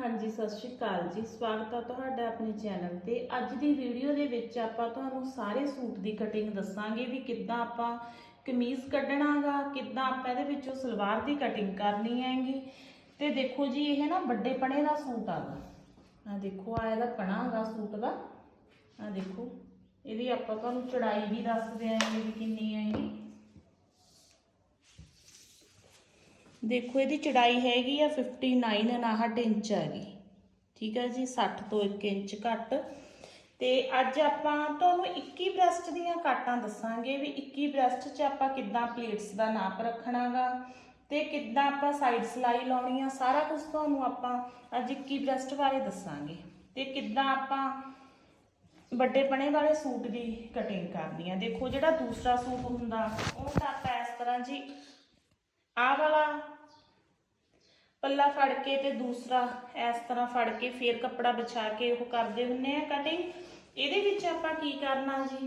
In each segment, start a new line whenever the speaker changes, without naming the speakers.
ਹਾਂਜੀ, ਸਤਿ ਸ਼੍ਰੀ ਅਕਾਲ ਜੀ। ਸਵਾਗਤ ਹੈ ਤੁਹਾਡਾ ਆਪਣੇ ਚੈਨਲ ਤੇ। ਅੱਜ ਦੀ ਵੀਡੀਓ ਦੇ ਵਿੱਚ ਆਪਾਂ ਤੁਹਾਨੂੰ ਸਾਰੇ ਸੂਟ ਦੀ ਕਟਿੰਗ ਦੱਸਾਂਗੇ ਵੀ ਕਿੱਦਾਂ ਆਪਾਂ ਕਮੀਜ਼ ਕੱਢਣਾਗਾ, ਕਿੱਦਾਂ ਆਪਾਂ ਇਹਦੇ ਵਿੱਚੋਂ ਸਲਵਾਰ ਦੀ ਕਟਿੰਗ ਕਰਨੀ ਹੈਗੀ। ਤੇ ਦੇਖੋ ਜੀ, ਇਹ ਨਾ ਵੱਡੇ ਪਣੇ ਦਾ ਸੂਟ ਆਗਾ। ਆ ਦੇਖੋ ਆ ਇਹਦਾ ਪਣਾ ਹੈਗਾ ਸੂਟ ਦਾ। ਆ ਦੇਖੋ, ਇਹਦੀ ਆਪਾਂ ਤੁਹਾਨੂੰ ਚੜਾਈ ਵੀ ਦੱਸ ਦਿਆਂਗੇ ਵੀ ਕਿੰਨੀ ਹੈਗੀ। ਦੇਖੋ, ਇਹਦੀ ਚੜਾਈ ਹੈਗੀ ਆ 59 59 ਇੰਚ ਹੈਗੀ। ਠੀਕ ਹੈ ਜੀ 60 ਤੋਂ 1 ਇੰਚ ਘੱਟ। ਤੇ ਅੱਜ ਆਪਾਂ ਤੁਹਾਨੂੰ 21 ਬ੍ਰੈਸਟ ਦੀਆਂ ਕਾਟਾਂ ਦੱਸਾਂਗੇ ਵੀ 21 ਬ੍ਰੈਸਟ 'ਚ ਆਪਾਂ ਕਿੱਦਾਂ ਪਲੇਟਸ ਦਾ ਨਾਪ ਰੱਖਣਾਗਾ ਤੇ ਕਿੱਦਾਂ ਆਪਾਂ ਸਾਈਡ ਸਲਾਈ ਲਾਉਣੀ ਆ, ਸਾਰਾ ਕੁਝ ਤੁਹਾਨੂੰ ਆਪਾਂ ਅੱਜ 21 ਬ੍ਰੈਸਟ ਬਾਰੇ ਦੱਸਾਂਗੇ। ਤੇ ਕਿੱਦਾਂ ਆਪਾਂ ਵੱਡੇ ਪਣੇ ਵਾਲੇ ਸੂਟ ਦੀ ਕਟਿੰਗ ਕਰਨੀ ਆ। ਦੇਖੋ, ਜਿਹੜਾ ਦੂਸਰਾ ਸੂਟ ਹੁੰਦਾ, ਉਹ ਤਾਂ ਆਪਾਂ ਇਸ ਤਰ੍ਹਾਂ ਜੀ ਆਹ ਵਾਲਾ ਪੱਲਾ ਫੜ ਕੇ ਤੇ ਦੂਸਰਾ ਇਸ ਤਰ੍ਹਾਂ ਫੜ ਕੇ ਫੇਰ ਕੱਪੜਾ ਵਿਛਾ ਕੇ ਉਹ ਕਰਦੇ ਹੁੰਨੇ ਆ ਕਟਿੰਗ ਇਹਦੇ ਵਿੱਚ ਆਪਾਂ ਕੀ ਕਰਨਾ ਜੀ?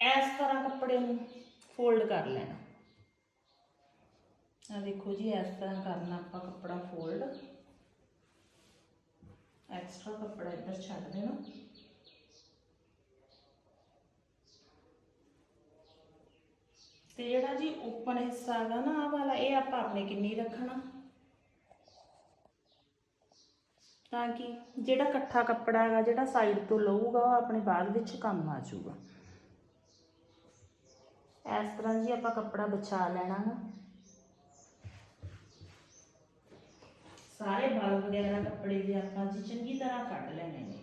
ਇਸ ਤਰ੍ਹਾਂ ਕੱਪੜੇ ਨੂੰ ਫੋਲਡ ਕਰ ਲੈਣਾ। ਆ ਦੇਖੋ ਜੀ, ਇਸ ਤਰ੍ਹਾਂ ਕਰਨਾ ਆਪਾਂ ਕੱਪੜਾ ਫੋਲਡ ਐਕਸਟਰਾ ਕੱਪੜਾ ਇੱਧਰ ਛੱਡ ਦੇਣਾ। ਤੇ ਜਿਹੜਾ ਜੀ ਓਪਨ ਹਿੱਸਾ ਹੈਗਾ ਨਾ ਆਹ ਵਾਲਾ, ਇਹ ਆਪਾਂ ਆਪਣੇ ਕਿੰਨੀ ਰੱਖਣਾ? ਤਾਂ ਕਿ ਜਿਹੜਾ ਇਕੱਠਾ ਕੱਪੜਾ ਹੈਗਾ, ਜਿਹੜਾ ਸਾਈਡ ਤੋਂ ਲਊਗਾ, ਉਹ ਆਪਣੇ ਬਾਅਦ ਵਿੱਚ ਕੰਮ ਆ ਜਾਊਗਾ। ਇਸ ਤਰ੍ਹਾਂ ਜੀ ਆਪਾਂ ਕੱਪੜਾ ਬਚਾ ਲੈਣਾ ਨਾ ਸਾਰੇ ਬਲ ਵਗੈਰਾ ਕੱਪੜੇ ਦੇ ਆਪਾਂ ਜੀ ਚੰਗੀ ਤਰ੍ਹਾਂ ਕੱਢ ਲੈਣੇ ਨੇ।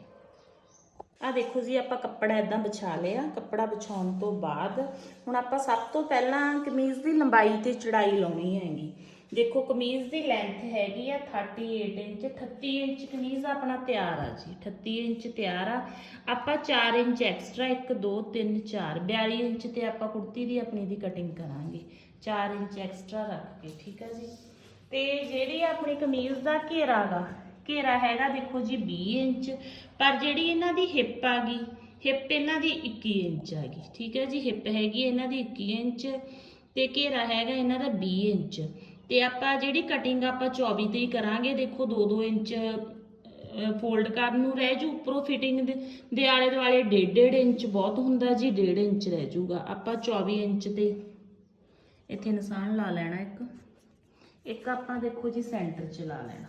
ਆ ਦੇਖੋ ਜੀ, ਆਪਾਂ ਕੱਪੜਾ ਇਦਾਂ ਵਿਛਾ ਲਿਆ, ਕੱਪੜਾ ਵਿਛਾਉਣ ਤੋਂ ਬਾਅਦ ਹੁਣ ਆਪਾਂ ਸਭ ਤੋਂ ਪਹਿਲਾਂ ਕਮੀਜ਼ ਦੀ ਲੰਬਾਈ ਤੇ ਚੜਾਈ ਲਾਉਣੀ ਹੈਗੀ। ਦੇਖੋ, ਕਮੀਜ਼ ਦੀ ਲੈਂਥ ਹੈਗੀ ਆ 38 ਇੰਚ 38 ਇੰਚ ਕਮੀਜ਼ ਆਪਣਾ ਤਿਆਰ ਆ ਜੀ 38 ਇੰਚ ਤਿਆਰ ਆ। ਆਪਾਂ 4 ਇੰਚ ਐਕਸਟਰਾ 1 2 3 4 42 ਇੰਚ ਤੇ ਆਪਾਂ ਕੁੜਤੀ ਦੀ ਆਪਣੀ ਦੀ ਕਟਿੰਗ ਕਰਾਂਗੇ। 4 ਇੰਚ ਐਕਸਟਰਾ ਰੱਖ ਕੇ, ਠੀਕ ਆ ਜੀ? ਤੇ ਜਿਹੜੀ ਆਪਣੀ ਕਮੀਜ਼ ਦਾ ਘੇਰਾ ਗਾ ਘੇਰਾ ਹੈਗਾ, ਦੇਖੋ ਜੀ 20 ਇੰਚ, ਪਰ ਜਿਹੜੀ ਇਹਨਾਂ ਦੀ ਹਿੱਪ ਆ ਗਈ ਹਿੱਪ ਇਹਨਾਂ ਦੀ 21 ਇੰਚ ਆ ਗਈ, ਠੀਕ ਹੈ ਜੀ ਹਿੱਪ ਹੈਗੀ ਇਹਨਾਂ ਦੀ 21 ਇੰਚ ਤੇ ਘੇਰਾ ਹੈਗਾ ਇਹਨਾਂ ਦਾ 20 ਇੰਚ। ਤੇ ਆਪਾਂ ਜਿਹੜੀ ਕਟਿੰਗ ਆਪਾਂ 24 ਤੇ ਹੀ ਕਰਾਂਗੇ, ਦੇਖੋ 2-2 ਇੰਚ ਫੋਲਡ ਕਰਨ ਨੂੰ ਰਹਿ ਜੂ, ਉੱਪਰੋਂ ਫਿਟਿੰਗ ਦੇ ਦੇ ਆਲੇ ਦੁਆਲੇ 1.5 ਇੰਚ ਬਹੁਤ ਹੁੰਦਾ ਜੀ 1.5 ਇੰਚ ਰਹਿ ਜੂਗਾ। ਆਪਾਂ 24 ਇੰਚ ਤੇ ਇੱਥੇ ਨਿਸ਼ਾਨ ਲਾ ਲੈਣਾ ਇੱਕ। ਇੱਕ ਆਪਾਂ ਦੇਖੋ ਜੀ ਸੈਂਟਰ 'ਚ ਲਾ ਲੈਣਾ।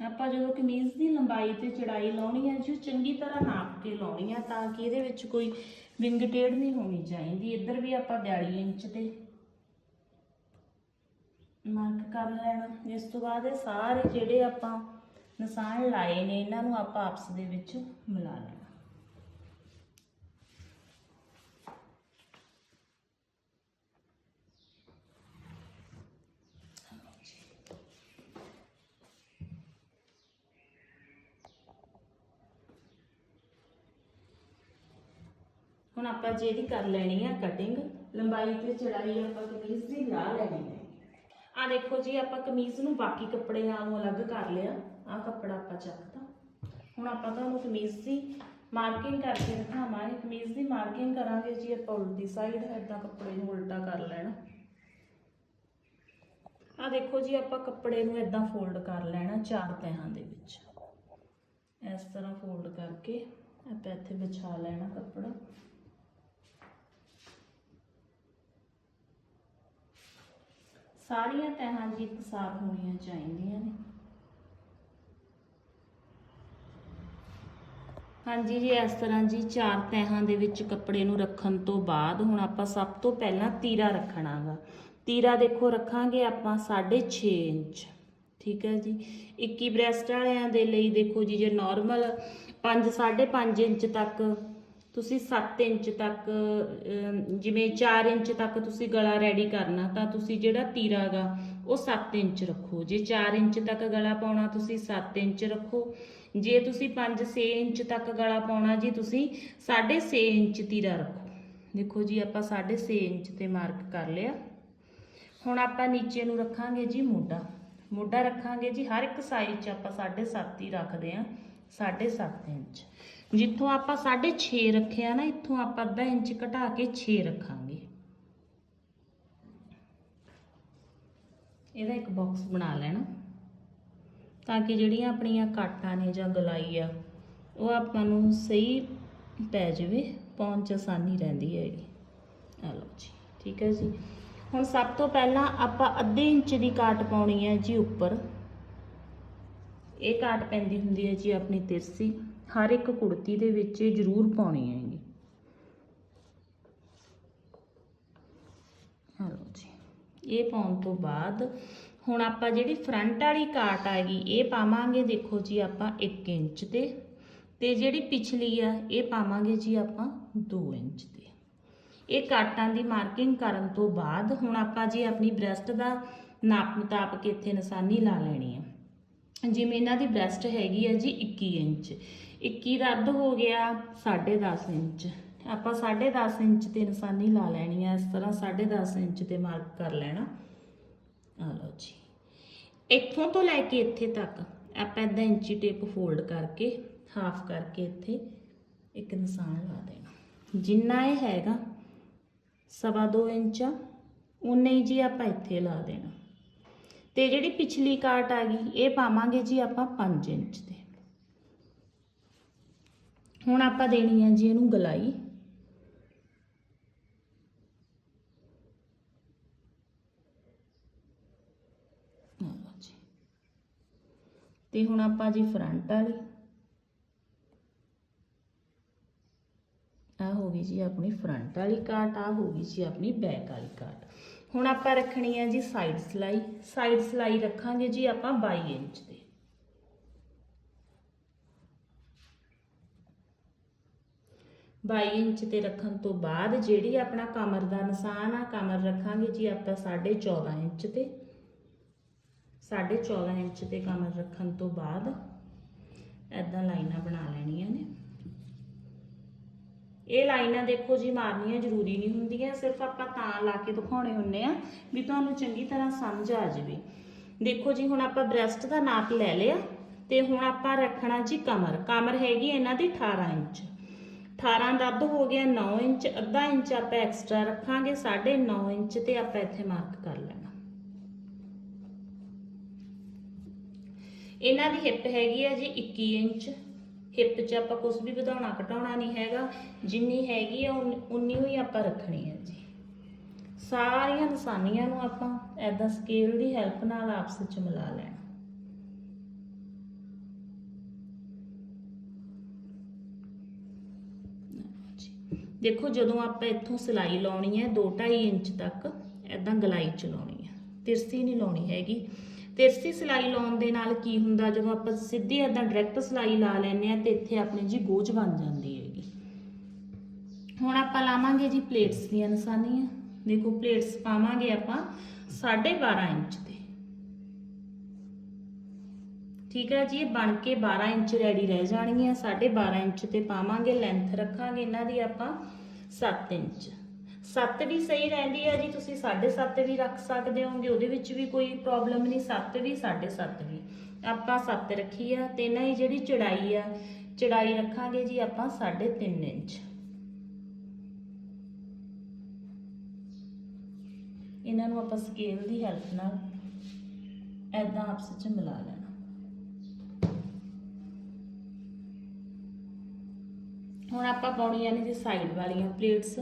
ਆਪਾਂ ਜਦੋਂ ਕਮੀਜ਼ ਦੀ ਲੰਬਾਈ ਤੇ ਚੜਾਈ ਲਾਉਣੀ ਹੈ ਜੀ, ਉਹ ਚੰਗੀ ਤਰ੍ਹਾਂ ਨਾਪ ਕੇ ਲਾਉਣੀ ਹੈ ਤਾਂ ਕਿ ਇਹਦੇ ਵਿੱਚ ਕੋਈ ਵਿੰਗ ਟੇੜ ਨਹੀਂ ਹੋਣੀ ਚਾਹੀਦੀ। ਇੱਧਰ ਵੀ ਆਪਾਂ 42 ਇੰਚ ਤੇ ਮਾਰਕ ਕਰ ਲੈਣਾ। ਇਸ ਤੋਂ ਬਾਅਦ ਇਹ ਸਾਰੇ ਜਿਹੜੇ ਆਪਾਂ ਨਿਸ਼ਾਨ ਲਾਏ ਨੇ, ਇਹਨਾਂ ਨੂੰ ਆਪਾਂ ਆਪਸ ਦੇ ਵਿੱਚ ਮਿਲਾ ਲੈਣਾ। ਹੁਣ ਆਪਾਂ ਜਿਹੜੀ ਕਰ ਲੈਣੀ ਆ ਕਟਿੰਗ ਲੰਬਾਈ ਤੇ ਚੜਾਈ ਆਪਾਂ ਕਮੀਜ਼ ਦੀ ਲਾ ਲੈਣੀ ਹੈ। ਆ ਦੇਖੋ ਜੀ, ਆਪਾਂ ਕਮੀਜ਼ ਨੂੰ ਬਾਕੀ ਕੱਪੜੇ ਨਾਲੋਂ ਅਲੱਗ ਕਰ ਲਿਆ। ਆ ਕੱਪੜਾ ਆਪਾਂ ਚੱਕਤਾ। ਹੁਣ ਆਪਾਂ ਤੁਹਾਨੂੰ ਕਮੀਜ਼ ਦੀ ਮਾਰਕਿੰਗ ਕਰਕੇ ਦਿਖਾਵਾਂਗੇ। ਕਮੀਜ਼ ਦੀ ਮਾਰਕਿੰਗ ਕਰਾਂਗੇ ਜੀ ਆਪਾਂ ਉਲਟੀ ਸਾਈਡ ਏਦਾਂ ਕੱਪੜੇ ਨੂੰ ਉਲਟਾ ਕਰ ਲੈਣਾ। ਆ ਦੇਖੋ ਜੀ, ਆਪਾਂ ਕੱਪੜੇ ਨੂੰ ਏਦਾਂ ਫੋਲਡ ਕਰ ਲੈਣਾ ਚਾਰ ਤਹਾਂ ਦੇ ਵਿੱਚ। ਇਸ ਤਰ੍ਹਾਂ ਫੋਲਡ ਕਰਕੇ ਆਪਾਂ ਇੱਥੇ ਵਿਛਾ ਲੈਣਾ ਕੱਪੜਾ। ਸਾਰੀਆਂ ਤਹਾਂ ਜੀ ਇਕਸਾਰ ਹੋਣੀਆਂ ਚਾਹੀਦੀਆਂ ਨੇ। ਹਾਂਜੀ ਜੀ, ਇਸ ਤਰ੍ਹਾਂ ਜੀ ਚਾਰ ਤਹਾਂ ਦੇ ਵਿੱਚ ਕੱਪੜੇ ਨੂੰ ਰੱਖਣ ਤੋਂ ਬਾਅਦ ਹੁਣ ਆਪਾਂ ਸਭ ਤੋਂ ਪਹਿਲਾਂ ਤੀਰਾ ਰੱਖਣਾਗਾ। ਤੀਰਾ ਦੇਖੋ ਰੱਖਾਂਗੇ ਆਪਾਂ 6.5 ਇੰਚ, ਠੀਕ ਹੈ ਜੀ। 21 ਬ੍ਰੈਸਟ ਵਾਲਿਆਂ ਦੇ ਲਈ ਦੇਖੋ ਜੀ, ਜੇ ਨਾਰਮਲ 5 5.5 ਇੰਚ ਤੱਕ ਤੁਸੀਂ 7 ਇੰਚ ਤੱਕ ਜਿਵੇਂ 4 ਇੰਚ ਤੱਕ ਤੁਸੀਂ ਗਲਾ ਰੈਡੀ ਕਰਨਾ, ਤਾਂ ਤੁਸੀਂ ਜਿਹੜਾ ਤੀਰਾ ਗਾ, ਉਹ 7 ਇੰਚ ਰੱਖੋ। ਜੇ 4 ਇੰਚ ਤੱਕ ਗਲਾ ਪਾਉਣਾ, ਤੁਸੀਂ 7 ਇੰਚ ਰੱਖੋ। ਜੇ ਤੁਸੀਂ 5-6 ਇੰਚ ਤੱਕ ਗਲਾ ਪਾਉਣਾ ਜੀ, ਤੁਸੀਂ 6.5 ਇੰਚ ਤੀਰਾ ਰੱਖੋ। ਦੇਖੋ ਜੀ, ਆਪਾਂ 6.5 ਇੰਚ ਤੇ ਮਾਰਕ ਕਰ ਲਿਆ। ਹੁਣ ਆਪਾਂ ਨੀਚੇ ਨੂੰ ਰੱਖਾਂਗੇ ਜੀ ਮੋਢਾ। ਮੋਢਾ ਰੱਖਾਂਗੇ ਜੀ, ਹਰ ਇੱਕ ਸਾਈਜ਼ 'ਚ ਆਪਾਂ 7.5 ਹੀ ਰੱਖਦੇ ਆਂ 7.5 ਇੰਚ। ਜਿੱਥੋਂ ਆਪਾਂ 6.5 ਰੱਖਿਆ ਨਾ, ਇੱਥੋਂ ਆਪਾਂ ਅੱਧਾ ਇੰਚ ਘਟਾ ਕੇ 6 ਰੱਖਾਂਗੇ। ਇਹਦਾ ਇੱਕ ਬਾਕਸ ਬਣਾ ਲੈਣਾ। ਤਾਂ ਕਿ ਜਿਹੜੀਆਂ ਆਪਣੀਆਂ ਕਾਟਾਂ ਨੇ ਜਾਂ ਗਲਾਈ ਆ, ਉਹ ਆਪਾਂ ਨੂੰ ਸਹੀ ਪੈ ਜਾਵੇ ਪਾਉਣ ਚ ਆਸਾਨੀ ਰਹਿੰਦੀ ਹੈਗੀ ਆ ਲਓ ਜੀ, ਠੀਕ ਹੈ ਜੀ। ਹੁਣ ਸਭ ਤੋਂ ਪਹਿਲਾਂ ਆਪਾਂ ਅੱਧੇ ਇੰਚ ਦੀ ਕਾਟ ਪਾਉਣੀ ਹੈ ਜੀ ਉੱਪਰ। ਇਹ ਕਾਟ ਪੈਂਦੀ ਹੁੰਦੀ ਹੈ ਜੀ ਆਪਣੀ ਤਿਰਸੀ। ਹਰ ਇੱਕ ਕੁੜਤੀ ਦੇ ਵਿੱਚ ਇਹ ਜ਼ਰੂਰ ਪਾਉਣੀ ਹੈਗੀ ਹਲੋ ਜੀ। ਇਹ ਪਾਉਣ ਤੋਂ ਬਾਅਦ ਹੁਣ ਆਪਾਂ ਜਿਹੜੀ ਫਰੰਟ ਵਾਲੀ ਕਾਟ ਆ ਗਈ, ਇਹ ਪਾਵਾਂਗੇ ਦੇਖੋ ਜੀ ਆਪਾਂ 1 ਇੰਚ ਤੇ ਤੇ ਜਿਹੜੀ ਪਿਛਲੀ ਆ, ਇਹ ਪਾਵਾਂਗੇ ਜੀ ਆਪਾਂ 2 ਇੰਚ ਤੇ। ਇਹ ਕਾਟਾਂ ਦੀ ਮਾਰਕਿੰਗ ਕਰਨ ਤੋਂ ਬਾਅਦ ਹੁਣ ਆਪਾਂ ਜੀ ਆਪਣੀ ਬ੍ਰੈਸਟ ਦਾ ਨਾਪ ਮੁਤਾਬਕ ਇੱਥੇ ਨਿਸ਼ਾਨੀ ਲਾ ਲੈਣੀ ਆ। ਜਿਵੇਂ ਇਹਨਾਂ ਦੀ ਬ੍ਰੈਸਟ ਹੈਗੀ ਆ ਜੀ 21 ਇੰਚ। 21 ਰੱਦ ਹੋ ਗਿਆ 10.5 ਇੰਚ। ਆਪਾਂ 10.5 ਇੰਚ ਤੇ ਨਿਸ਼ਾਨੀ ਲਾ ਲੈਣੀ ਆ, ਇਸ ਤਰ੍ਹਾਂ 10.5 ਇੰਚ ਤੇ ਮਾਰਕ ਕਰ ਲੈਣਾ। ਆ ਲਓ ਜੀ। ਇੱਥੋਂ ਤੋਂ ਲੈ ਕੇ ਇੱਥੇ ਤੱਕ ਆਪਾਂ ਇਦਾਂ ਇੰਚੀ ਟੇਪ ਫੋਲਡ ਕਰਕੇ ਹਾਫ ਕਰਕੇ ਇੱਥੇ ਇੱਕ ਨਿਸ਼ਾਨ ਲਾ ਦੇਣਾ। ਜਿੰਨਾ ਇਹ ਹੈਗਾ, ਸਵਾ ਦੋ ਇੰਚ ਆ ਉਨੇ ਹੀ ਜੀ ਆਪਾਂ ਇੱਥੇ ਲਾ ਦੇਣਾ। ਤੇ ਜਿਹੜੀ ਪਿਛਲੀ ਕਾਟ ਆ ਗਈ, ਇਹ ਪਾਵਾਂਗੇ ਜੀ ਆਪਾਂ 5 ਇੰਚ ਤੇ। ਹੁਣ ਆਪਾਂ ਦੇਣੀ ਹੈ ਜੀ ਇਹਨੂੰ ਗਲਾਈ। ਤੇ ਹੁਣ ਆਪਾਂ ਜੀ ਫਰੰਟ ਵਾਲੀ। ਆ ਹੋ ਗਈ ਜੀ ਆਪਣੀ ਫਰੰਟ ਵਾਲੀ ਕਾਟ ਆ ਹੋ ਗਈ ਜੀ ਆਪਣੀ ਬੈਕ ਵਾਲੀ ਕਾਟ। ਹੁਣ ਆਪਾਂ ਰੱਖਣੀ ਹੈ ਜੀ ਸਾਈਡ ਸਲਾਈ। ਸਾਈਡ ਸਲਾਈ ਰੱਖਾਂਗੇ ਜੀ ਆਪਾਂ 22 ਇੰਚ ਦੇ। 22 ਇੰਚ ਤੇ ਰੱਖਣ ਤੋਂ ਬਾਅਦ ਜਿਹੜੀ ਆਪਣਾ ਕਮਰ ਦਾ ਨਿਸ਼ਾਨ ਆ, ਕਮਰ ਰੱਖਾਂਗੇ ਜੀ ਆਪਾਂ 14.5 ਇੰਚ ਤੇ। 14.5 ਇੰਚ ਤੇ ਕਮਰ ਰੱਖਣ ਤੋਂ ਬਾਅਦ ਐਦਾਂ ਲਾਈਨਾਂ ਬਣਾ ਲੈਣੀਆਂ ਨੇ। ਇਹ ਲਾਈਨਾਂ ਦੇਖੋ ਜੀ ਮਾਰਨੀਆਂ ਜ਼ਰੂਰੀ ਨਹੀਂ ਹੁੰਦੀਆਂ, ਸਿਰਫ ਆਪਾਂ ਤਾਂ ਲਾ ਕੇ ਦਿਖਾਉਣੇ ਹੁੰਨੇ ਆ ਵੀ ਤੁਹਾਨੂੰ ਚੰਗੀ ਤਰ੍ਹਾਂ ਸਮਝ ਆ ਜਾਵੇ। ਦੇਖੋ ਜੀ ਹੁਣ ਆਪਾਂ ਬ੍ਰੈਸਟ ਦਾ ਨਾਪ ਲੈ ਲਿਆ ਤੇ ਹੁਣ ਆਪਾਂ ਰੱਖਣਾ ਜੀ ਕਮਰ। ਕਮਰ ਹੈਗੀ ਇਹਨਾਂ ਦੀ 18 ਇੰਚ। 18 ਦਾ ਅੱਧ ਹੋ ਗਿਆ 9 ਇੰਚ, ਅੱਧਾ ਇੰਚ ਆਪਾਂ ਐਕਸਟਰਾ ਰੱਖਾਂਗੇ 9.5 ਇੰਚ ਤੇ ਆਪਾਂ ਇੱਥੇ ਮਾਰਕ ਕਰ ਲੈਣਾ। ਇਹਨਾਂ ਦੀ ਹਿੱਪ ਹੈਗੀ ਆ ਜੀ 21 ਇੰਚ। ਹਿੱਪ 'ਚ ਆਪਾਂ ਕੁਝ ਵੀ ਵਧਾਉਣਾ, ਘਟਾਉਣਾ ਨਹੀਂ ਹੈਗਾ। ਜਿੰਨੀ ਹੈਗੀ ਆ, ਉਨ- ਉਨੀ ਹੀ ਆਪਾਂ ਰੱਖਣੀ ਹੈ ਜੀ। ਸਾਰੀਆਂ ਨਿਸ਼ਾਨੀਆਂ ਨੂੰ ਆਪਾਂ ਐਦਾਂ ਸਕੇਲ ਦੀ ਹੈਲਪ ਨਾਲ ਆਪਸ ਵਿੱਚ ਮਿਲਾ ਲੈਣਾ ਜੀ। ਦੇਖੋ ਜਦੋਂ ਆਪਾਂ ਇੱਥੋਂ ਸਿਲਾਈ ਲਾਉਣੀ ਹੈ 2.5 ਇੰਚ ਤੱਕ ਐਦਾਂ ਗਲਾਈ ਚਲਾਉਣੀ ਹੈ। ਤਿਰਸੀ ਨਹੀਂ ਲਾਉਣੀ ਹੈਗੀ। ਤਿਰਸੀ ਸਿਲਾਈ ਲਾਉਣ ਦੇ ਨਾਲ ਕੀ ਹੁੰਦਾ, ਜਦੋਂ ਆਪਾਂ ਸਿੱਧੀ ਐਦਾਂ ਡਾਇਰੈਕਟ ਸਿਲਾਈ ਲਾ ਲੈਂਦੇ ਆ ਤੇ ਇੱਥੇ ਆਪਣੀ ਜੀ ਗੋਝ ਬਣ ਜਾਂਦੀ ਹੈਗੀ। ਹੁਣ ਆਪਾਂ ਲਾਵਾਂਗੇ ਜੀ ਪਲੇਟਸ ਦੀਆਂ ਨਿਸ਼ਾਨੀਆਂ। ਦੇਖੋ ਪਲੇਟਸ ਪਾਵਾਂਗੇ ਆਪਾਂ 12.5 ਇੰਚ ਤੇ ਠੀਕ ਹੈ ਜੀ, ਇਹ ਬਣ ਕੇ 12 ਇੰਚ ਰੈਡੀ ਰਹਿ ਜਾਣਗੀਆਂ 12.5 ਇੰਚ ਤੇ ਪਾਵਾਂਗੇ ਲੈਂਥ ਰੱਖਾਂਗੇ ਇਹਨਾਂ ਦੀ ਆਪਾਂ 7 ਇੰਚ। 7 ਵੀ ਸਹੀ ਰਹਿੰਦੀ ਹੈ ਜੀ, ਤੁਸੀਂ 7.5 ਵੀ ਰੱਖ ਸਕਦੇ ਹੋਗੇ, ਉਹਦੇ ਵਿੱਚ ਵੀ ਕੋਈ ਪ੍ਰੋਬਲਮ ਨਹੀਂ 7 ਵੀ 7.5 ਵੀ। ਆਪਾਂ 7 ਰੱਖੀ ਆ, ਤੇ ਇਹਨਾਂ ਦੀ ਜਿਹੜੀ ਚੜਾਈ ਆ, ਚੜਾਈ ਰੱਖਾਂਗੇ ਜੀ ਆਪਾਂ 3.5 ਇੰਚ। ਇਹਨਾਂ ਨੂੰ ਆਪਾਂ ਸਕੇਲ ਦੀ ਹੈਲਪ ਨਾਲ ਐਦਾਂ ਆਪਸ ਵਿੱਚ ਮਿਲਾ ਲੈਣਾ। ਹੁਣ ਆਪਾਂ ਪਾਉਣੀਆਂ ਨੇ ਜੀ ਸਾਈਡ ਵਾਲੀਆਂ ਪਲੇਟਸ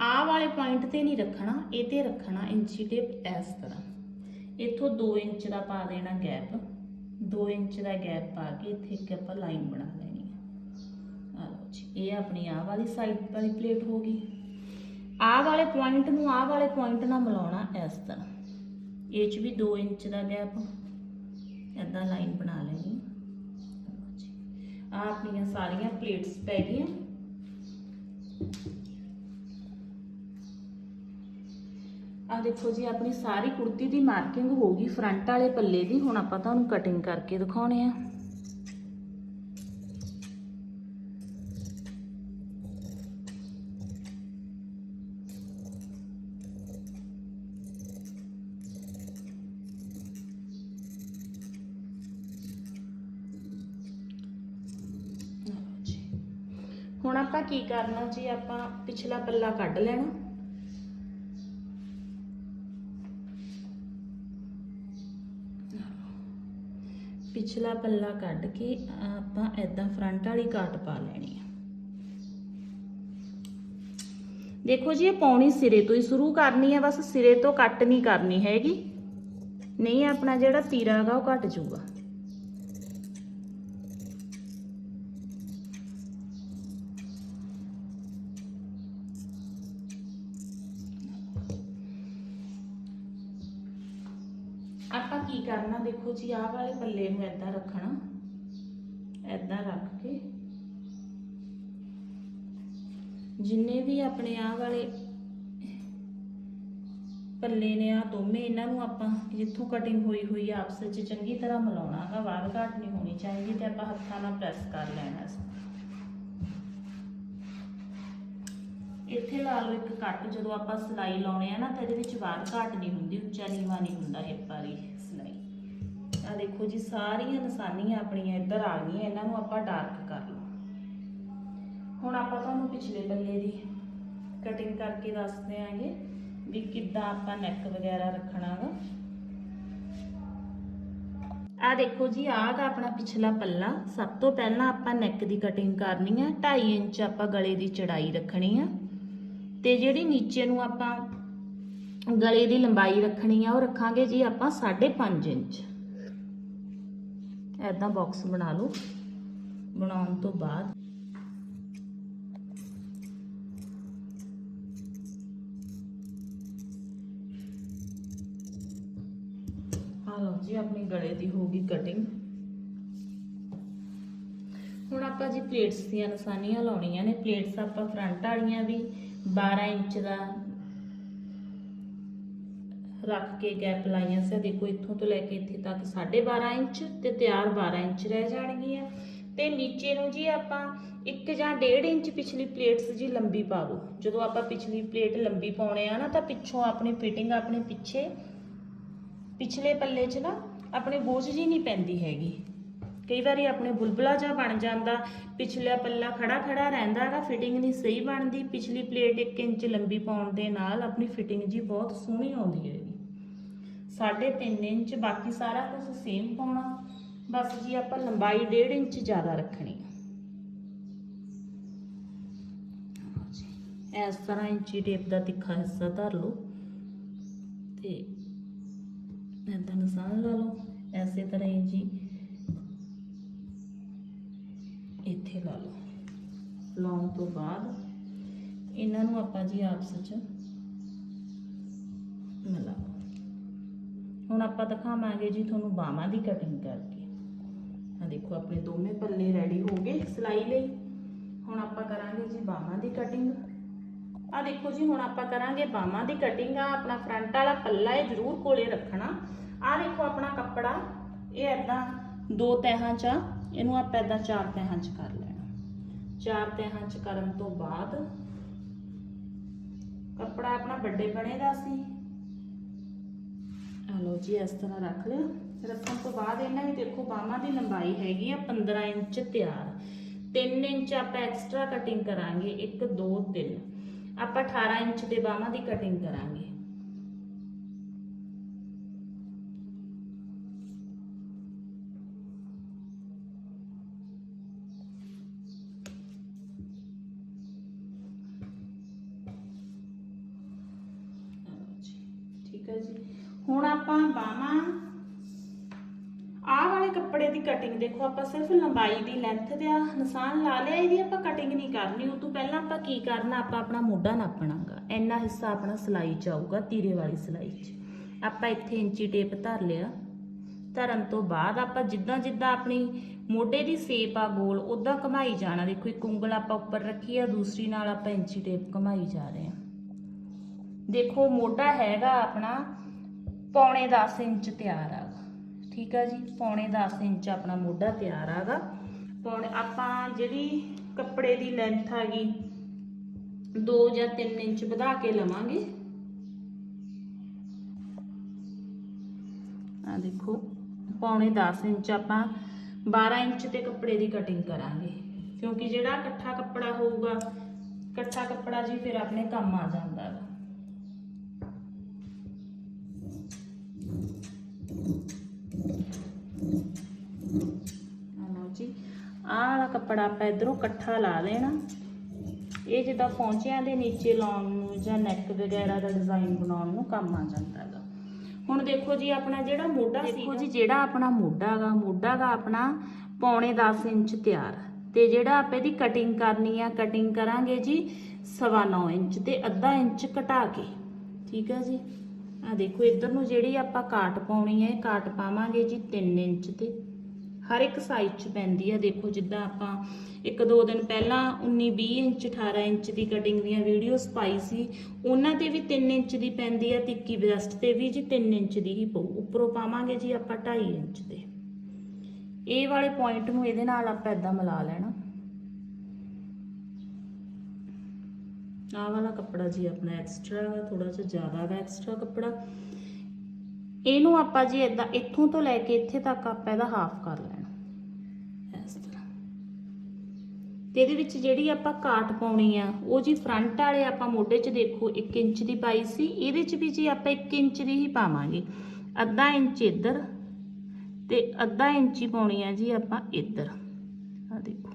ਆਹ ਵਾਲੇ ਪੁਆਇੰਟ ਤੇ ਨਹੀਂ ਰੱਖਣਾ, ਇਹ ਤੇ ਰੱਖਣਾ ਇੰਚੀ ਟੇਪ ਇਸ ਤਰ੍ਹਾਂ। ਇੱਥੋਂ 2 ਇੰਚ ਦਾ ਪਾ ਦੇਣਾ ਗੈਪ 2 ਇੰਚ ਦਾ ਗੈਪ ਪਾ ਕੇ ਇੱਥੇ ਇੱਕ ਆਪਾਂ ਲਾਈਨ ਬਣਾ ਲੈਣੀ ਹੈ ਆ ਲਓ ਜੀ, ਇਹ ਆਪਣੀ ਆਹ ਵਾਲੀ ਸਾਈਡ ਵਾਲੀ ਪਲੇਟ ਹੋ ਗਈ। ਆਹ ਵਾਲੇ ਪੁਆਇੰਟ ਨੂੰ ਆਹ ਵਾਲੇ ਪੁਆਇੰਟ ਨਾਲ ਮਿਲਾਉਣਾ ਇਸ ਤਰ੍ਹਾਂ। ਇਹ ਚ ਵੀ 2 ਇੰਚ ਦਾ ਗੈਪ ਏਦਾਂ ਲਾਈਨ ਬਣਾ ਲੈਣੀ। ਆ ਆਪਣੀਆਂ ਸਾਰੀਆਂ ਪਲੇਟਸ ਪੈ ਗਈਆਂ। ਆ ਦੇਖੋ ਜੀ, ਆਪਣੀ ਸਾਰੀ ਕੁੜਤੀ ਦੀ ਮਾਰਕਿੰਗ ਹੋ ਗਈ ਫਰੰਟ ਵਾਲੇ ਪੱਲੇ ਦੀ। ਹੁਣ ਆਪਾਂ ਤੁਹਾਨੂੰ ਕਟਿੰਗ ਕਰਕੇ ਦਿਖਾਉਣੇ ਆ ਹੁਣ ਆਪਾਂ ਕੀ ਕਰਨਾ ਜੀ ਆਪਾਂ ਪਿਛਲਾ ਪੱਲਾ ਕੱਢ ਲੈਣਾ। ਪਿਛਲਾ ਪੱਲਾ ਕੱਢ ਕੇ ਆਪਾਂ ਐਦਾਂ ਫਰੰਟ ਵਾਲੀ ਕਾਟ ਪਾ ਲੈਣੀ ਆ। ਦੇਖੋ ਜੀ, ਇਹ ਪੌਣੀ ਸਿਰੇ ਤੋਂ ਹੀ ਸ਼ੁਰੂ ਕਰਨੀ ਹੈ ਬਸ ਸਿਰੇ ਤੋਂ ਕੱਟ ਨਹੀਂ ਕਰਨੀ ਹੈਗੀ। ਨਹੀਂ, ਆਪਣਾ ਜਿਹੜਾ ਤੀਰਾ ਹੈਗਾ ਉਹ ਘਟ ਜਾਊਗਾ। ਕੀ ਕਰਨਾ? ਦੇਖੋ ਜੀ, ਆਹ ਵਾਲੇ ਪੱਲੇ ਨੂੰ ਐਦਾਂ ਰੱਖਣਾ। ਐਦਾਂ ਰੱਖ ਕੇ। ਜਿੰਨੇ ਵੀ ਆਪਣੇ ਆਹ ਵਾਲੇ ਪੱਲੇ ਨੇ ਆ ਦੋਵੇਂ ਇਹਨਾਂ ਨੂੰ ਆਪਾਂ ਜਿੱਥੋਂ ਕਟਿੰਗ ਹੋਈ ਹੋਈ ਆ, ਆਪਸ ਵਿੱਚ ਚੰਗੀ ਤਰ੍ਹਾਂ ਮਿਲਾਉਣਾ ਵਾਰ ਘਾਟ ਨਹੀਂ ਹੋਣੀ ਚਾਹੀਦੀ ਤੇ ਆਪਾਂ ਹੱਥਾਂ ਨਾਲ ਪ੍ਰੈਸ ਕਰ ਲੈਣਾ ਇੱਥੇ ਲਾ ਲਓ ਇੱਕ ਕੱਟ ਜਦੋਂ ਆਪਾਂ ਸਿਲਾਈ ਲਾਉਣੇ ਆ ਨਾ, ਤਾਂ ਇਹਦੇ ਵਿੱਚ ਵਾਰ ਘਾਟ ਨਹੀਂ ਹੁੰਦੀ, ਉੱਚਾ ਨੀਵਾ ਨਹੀਂ ਹੁੰਦਾ ਹਿੱਪ ਵਾਲੀ। ਸਿਲਾਈ ਦੇਖੋ ਜੀ, ਸਾਰੀਆਂ ਨਿਸ਼ਾਨੀਆਂ ਆਪਣੀਆਂ ਇੱਧਰ ਆ ਗਈਆਂ, ਇਹਨਾਂ ਨੂੰ ਆਪਾਂ ਡਾਰਕ ਕਰ ਲਓ। ਹੁਣ ਆਪਾਂ ਤੁਹਾਨੂੰ ਪਿਛਲੇ ਪੱਲੇ ਦੀ ਕਟਿੰਗ ਕਰਕੇ ਦੱਸਦੇ ਆਂਗੇ ਵੀ ਕਿੱਦਾਂ ਆਪਾਂ ਨੈਕ ਵਗੈਰਾ ਰੱਖਣਾ ਵਾ। ਆ ਦੇਖੋ ਜੀ, ਆਹ ਗਾ ਆਪਣਾ ਪਿਛਲਾ ਪੱਲਾ। ਸਭ ਤੋਂ ਪਹਿਲਾਂ ਆਪਾਂ ਨੈਕ ਦੀ ਕਟਿੰਗ ਕਰਨੀ ਆ 2.5 ਇੰਚ ਆਪਾਂ ਗਲੇ ਦੀ ਚੜਾਈ ਰੱਖਣੀ ਆ। ਤੇ ਜਿਹੜੀ ਨੀਚੇ ਨੂੰ ਆਪਾਂ ਗਲੇ ਦੀ ਲੰਬਾਈ ਰੱਖਣੀ ਆ, ਉਹ ਰੱਖਾਂਗੇ ਜੀ ਆਪਾਂ 5.5 ਇੰਚ। ਐਦਾਂ ਬਾਕਸ ਬਣਾ ਲਓ। ਬਣਾਉਣ ਤੋਂ ਬਾਅਦ। ਆ ਲਓ ਜੀ, ਆਪਣੀ ਗਲੇ ਦੀ ਹੋ ਗਈ ਕਟਿੰਗ ਹੁਣ ਆਪਾਂ ਜੀ ਪਲੇਟਸ ਦੀਆਂ ਨਿਸ਼ਾਨੀਆਂ ਲਾਉਣੀਆਂ ਨੇ। ਪਲੇਟਸ ਆਪਾਂ ਫਰੰਟ ਵਾਲੀਆਂ ਵੀ 12 ਇੰਚ ਦਾ ਰੱਖ ਕੇ ਗੈਪ ਲਾਈਆਂ ਸੀ। ਦੇਖੋ, ਇੱਥੋਂ ਤੋਂ ਲੈ ਕੇ ਇੱਥੇ ਤੱਕ 12.5 ਇੰਚ ਤੇ ਤਿਆਰ 12 ਇੰਚ ਰਹਿ ਜਾਣਗੀਆਂ। ਤੇ ਨੀਚੇ ਨੂੰ ਜੀ ਆਪਾਂ 1 ਜਾਂ 1.5 ਇੰਚ ਪਿਛਲੀ ਪਲੇਟਸ ਜੀ ਲੰਬੀ ਪਾਵੋ। ਜਦੋਂ ਆਪਾਂ ਪਿਛਲੀ ਪਲੇਟ ਲੰਬੀ ਪਾਉਣੇ ਆ ਨਾ, ਤਾਂ ਪਿੱਛੋਂ ਆਪਣੀ ਫਿਟਿੰਗ ਆਪਣੇ ਪਿੱਛੇ, ਪਿਛਲੇ ਪੱਲੇ 'ਚ ਨਾ ਆਪਣੇ ਬੋਝ ਜੀ ਨਹੀਂ ਪੈਂਦੀ ਹੈਗੀ। ਕਈ ਵਾਰੀ ਆਪਣੇ ਬੁਲਬੁਲਾ ਜਿਹਾ ਬਣ ਜਾਂਦਾ ਪਿਛਲਾ ਪੱਲਾ ਖੜਾ ਖੜਾ ਰਹਿੰਦਾ ਹੈਗਾ ਫਿਟਿੰਗ ਨਹੀਂ ਸਹੀ ਬਣਦੀ, ਪਿਛਲੀ ਪਲੇਟ 1 ਇੰਚ ਲੰਬੀ ਪਾਉਣ ਦੇ ਨਾਲ ਆਪਣੀ ਫਿਟਿੰਗ ਜੀ ਬਹੁਤ ਸੋਹਣੀ ਆਉਂਦੀ ਹੈਗੀ 3.5 ਇੰਚ, ਬਾਕੀ ਸਾਰਾ ਕੁਝ ਸੇਮ ਪਾਉਣਾ, ਬਸ ਜੀ ਆਪਾਂ ਲੰਬਾਈ 1.5 ਇੰਚ ਜ਼ਿਆਦਾ ਰੱਖਣੀ ਇਸ ਤਰ੍ਹਾਂ ਇੰਚੀ ਟੇਪ ਦਾ ਤਿੱਖਾ ਹਿੱਸਾ ਧਰ ਲਓ ਤੇ ਇਦਾਂ ਨਿਸ਼ਾਨ ਲਾ ਲਓ। ਐਸੇ ਤਰ੍ਹਾਂ ਹੀ ਜੀ ਇੱਥੇ ਲਾ ਲਓ। ਲਾਉਣ ਤੋਂ ਬਾਅਦ ਇਹਨਾਂ ਨੂੰ ਆਪਾਂ ਜੀ ਆਪਸ ਵਿੱਚ ਮਿਲਾਓ ਹੁਣ ਆਪਾਂ ਦਿਖਾਵਾਂਗੇ ਜੀ ਤੁਹਾਨੂੰ ਬਾਹਾਂ ਦੀ ਕਟਿੰਗ ਕਰਕੇ। ਆ ਦੇਖੋ ਆਪਣੇ ਦੋਵੇਂ ਪੱਲੇ ਰੈਡੀ ਹੋ ਗਏ ਸਿਲਾਈ ਲਈ। ਹੁਣ ਆਪਾਂ ਕਰਾਂਗੇ ਜੀ ਬਾਹਾਂ ਦੀ ਕਟਿੰਗ ਆ ਦੇਖੋ ਜੀ ਹੁਣ ਆਪਾਂ ਕਰਾਂਗੇ ਬਾਹਾਂ ਦੀ ਕਟਿੰਗ ਆ ਆਪਣਾ ਫਰੰਟ ਵਾਲਾ ਪੱਲਾ ਇਹ ਜ਼ਰੂਰ ਕੋਲੇ ਰੱਖਣਾ। ਆ ਦੇਖੋ ਆਪਣਾ ਕੱਪੜਾ ਇਹ ਐਦਾਂ ਦੋ ਤਹਾਂ ਚ ਆ, ਇਹਨੂੰ ਆਪਾਂ ਐਦਾਂ ਚਾਰ ਤਹਾਂ ਚ ਕਰ ਲੈਣਾ। ਚਾਰ ਤਹਾਂ ਚ ਕਰਨ ਤੋਂ ਬਾਅਦ ਕੱਪੜਾ ਆਪਣਾ ਵੱਡੇ ਬਣੇਗਾ ਸੀ। ਆ ਲਓ ਜੀ, ਇਸ ਤਰ੍ਹਾਂ ਰੱਖ ਲਿਆ ਰੱਖਣ ਤੋਂ ਬਾਅਦ ਇਹਨਾਂ ਦੀ ਦੇਖੋ ਬਾਹਾਂ ਦੀ ਲੰਬਾਈ ਹੈਗੀ ਆ 15 ਇੰਚ ਤਿਆਰ। 3 ਇੰਚ ਆਪਾਂ ਐਕਸਟਰਾ ਕਟਿੰਗ ਕਰਾਂਗੇ 1 2 3 ਆਪਾਂ 18 ਇੰਚ ਦੇ ਬਾਹਾਂ ਦੀ ਕਟਿੰਗ ਕਰਾਂਗੇ। ਕਟਿੰਗ ਦੇਖੋ, ਆਪਾਂ ਸਿਰਫ ਲੰਬਾਈ ਦੀ ਲੈਂਥ ਦਾ ਨਿਸ਼ਾਨ ਲਾ ਲਿਆ, ਇਹਦੀ ਆਪਾਂ ਕਟਿੰਗ ਨਹੀਂ ਕਰਨੀ। ਉਹ ਤੋਂ ਪਹਿਲਾਂ ਆਪਾਂ ਕੀ ਕਰਨਾ, ਆਪਾਂ ਆਪਣਾ ਮੋਢਾ ਨਾਪਣਾਗਾ। ਇੰਨਾ ਹਿੱਸਾ ਆਪਣਾ ਸਿਲਾਈ ਚ ਆਊਗਾ, ਤੀਰੇ ਵਾਲੀ ਸਿਲਾਈ 'ਚ। ਆਪਾਂ ਇੱਥੇ ਇੰਚੀ ਟੇਪ ਧਰ ਲਿਆ। ਧਰਨ ਤੋਂ ਬਾਅਦ ਆਪਾਂ ਜਿੱਦਾਂ ਜਿੱਦਾਂ ਆਪਣੀ ਮੋਢੇ ਦੀ ਸ਼ੇਪ ਆ, ਗੋਲ ਉਦਾਂ ਘਮਾਈ ਜਾਣਾ। ਦੇਖੋ, ਇੱਕ ਉਂਗਲ ਆਪਾਂ ਉੱਪਰ ਰੱਖੀ ਆ, ਦੂਸਰੀ ਨਾਲ ਆਪਾਂ ਇੰਚੀ ਟੇਪ ਘਮਾਈ ਜਾ ਰਹੇ ਹਾਂ ਦੇਖੋ, ਮੋਢਾ ਹੈਗਾ ਆਪਣਾ ਪੌਣੇ 10 ਇੰਚ ਤਿਆਰ ਆ। ਠੀਕ ਆ ਜੀ, ਪੌਣੇ 10 ਇੰਚ ਆਪਣਾ ਮੋਢਾ ਤਿਆਰ ਆਗਾ। ਪੌਣੇ, ਆਪਾਂ ਜਿਹੜੀ ਕੱਪੜੇ ਦੀ ਲੈਂਥ ਹੈਗੀ 2 ਜਾਂ 3 ਇੰਚ ਵਧਾ ਕੇ ਲਵਾਂਗੇ। ਆ ਦੇਖੋ, ਪੌਣੇ 10 ਇੰਚ ਆਪਾਂ 12 ਇੰਚ ਤੇ ਕੱਪੜੇ ਦੀ ਕਟਿੰਗ ਕਰਾਂਗੇ। ਕਿਉਂਕਿ ਜਿਹੜਾ ਇਕੱਠਾ ਕੱਪੜਾ ਹੋਊਗਾ, ਇਕੱਠਾ ਕੱਪੜਾ ਜੀ ਫਿਰ ਆਪਣੇ ਕੰਮ ਆ ਜਾਂਦਾ ਹੈ ਆਹ ਜੀ। ਆਹ ਵਾਲਾ ਕੱਪੜਾ ਆਪਾਂ ਇਧਰੋਂ ਇਕੱਠਾ ਲਾ ਲੈਣਾ। ਇਹ ਜਿੱਦਾਂ ਪੌਂਚਿਆਂ ਦੇ ਨੀਚੇ ਲਾਉਣ ਨੂੰ ਜਾਂ ਨੈਕ ਵਗੈਰਾ ਦਾ ਡਿਜ਼ਾਈਨ ਬਣਾਉਣ ਨੂੰ ਕੰਮ ਆ ਜਾਂਦਾ ਹੈਗਾ। ਹੁਣ ਦੇਖੋ ਜੀ, ਆਪਣਾ ਜਿਹੜਾ ਮੋਢਾ ਦੇਖੋ ਜੀ, ਜਿਹੜਾ ਆਪਣਾ ਮੋਢਾ ਗਾ ਮੋਢਾ ਗਾ ਆਪਣਾ ਪੌਣੇ 10 ਇੰਚ ਤਿਆਰ। ਤੇ ਜਿਹੜਾ ਆਪਾਂ ਇਹਦੀ ਕਟਿੰਗ ਕਰਨੀ ਆ ਕਟਿੰਗ ਕਰਾਂਗੇ ਜੀ ਸਵਾ ਨੌ ਇੰਚ ਤੇ ਅੱਧਾ ਇੰਚ ਘਟਾ ਕੇ। ਠੀਕ ਹੈ ਜੀ? ਆ ਦੇਖੋ, ਇੱਧਰ ਨੂੰ ਜਿਹੜੀ ਆਪਾਂ ਕਾਟ ਪਾਉਣੀ ਹੈ, ਇਹ ਕਾਟ ਪਾਵਾਂਗੇ ਜੀ 3 ਇੰਚ ਤੇ। ਹਰ ਇੱਕ ਸਾਈਜ਼ 'ਚ ਪੈਂਦੀ ਆ। ਦੇਖੋ, ਜਿੱਦਾਂ ਆਪਾਂ ਇੱਕ ਦੋ ਦਿਨ ਪਹਿਲਾਂ 19 20 ਇੰਚ 18 ਇੰਚ ਦੀ ਕਟਿੰਗ ਦੀਆਂ ਵੀਡੀਓਜ਼ ਪਾਈ ਸੀ, ਉਹਨਾਂ ਤੇ ਵੀ 3 ਇੰਚ ਦੀ ਪੈਂਦੀ ਆ ਤਿੱਕੀ ਬ੍ਰੈਸਟ ਤੇ ਵੀ ਜੀ 3 ਇੰਚ ਦੀ ਹੀ ਪਊ। ਉੱਪਰੋਂ ਪਾਵਾਂਗੇ ਜੀ ਆਪਾਂ 2.5 ਇੰਚ 'ਤੇ। ਇਹ ਵਾਲੇ ਪੁਆਇੰਟ ਨੂੰ ਇਹਦੇ ਨਾਲ ਆਪਾਂ ਇਦਾਂ ਮਿਲਾ ਲੈਣਾ। ਆਹ ਵਾਲਾ ਕੱਪੜਾ ਜੀ ਆਪਣਾ ਐਕਸਟਰਾ ਹੈ ਥੋੜਾ ਜਿਹਾ ਜ਼ਿਆਦਾ ਹੈ ਐਕਸਟਰਾ ਕੱਪੜਾ। ਇਹਨੂੰ ਆਪਾਂ ਜੀ ਇਦਾਂ ਇੱਥੋਂ ਤੋਂ ਲੈ ਕੇ ਇੱਥੇ ਤੱਕ ਆਪਾਂ ਇਹਦਾ ਹਾਫ ਕਰ ਲੈਣਾ। ਇਸ ਤਰ੍ਹਾਂ। ਤੇ ਇਹਦੇ ਵਿੱਚ ਜਿਹੜੀ ਆਪਾਂ ਕਾਟ ਪਾਉਣੀ ਆ, ਉਹ ਜੀ ਫਰੰਟ ਵਾਲੇ ਆਪਾਂ ਮੋਢੇ 'ਚ ਦੇਖੋ 1 ਇੰਚ ਦੀ ਪਾਈ ਸੀ, ਇਹਦੇ 'ਚ ਵੀ ਜੀ ਆਪਾਂ 1 ਇੰਚ ਦੀ ਹੀ ਪਾਵਾਂਗੇ। ਅੱਧਾ ਇੰਚ ਇੱਧਰ ਤੇ ਅੱਧਾ ਇੰਚ ਹੀ ਪਾਉਣੀ ਆ ਜੀ ਆਪਾਂ ਇੱਧਰ। ਆ ਦੇਖੋ।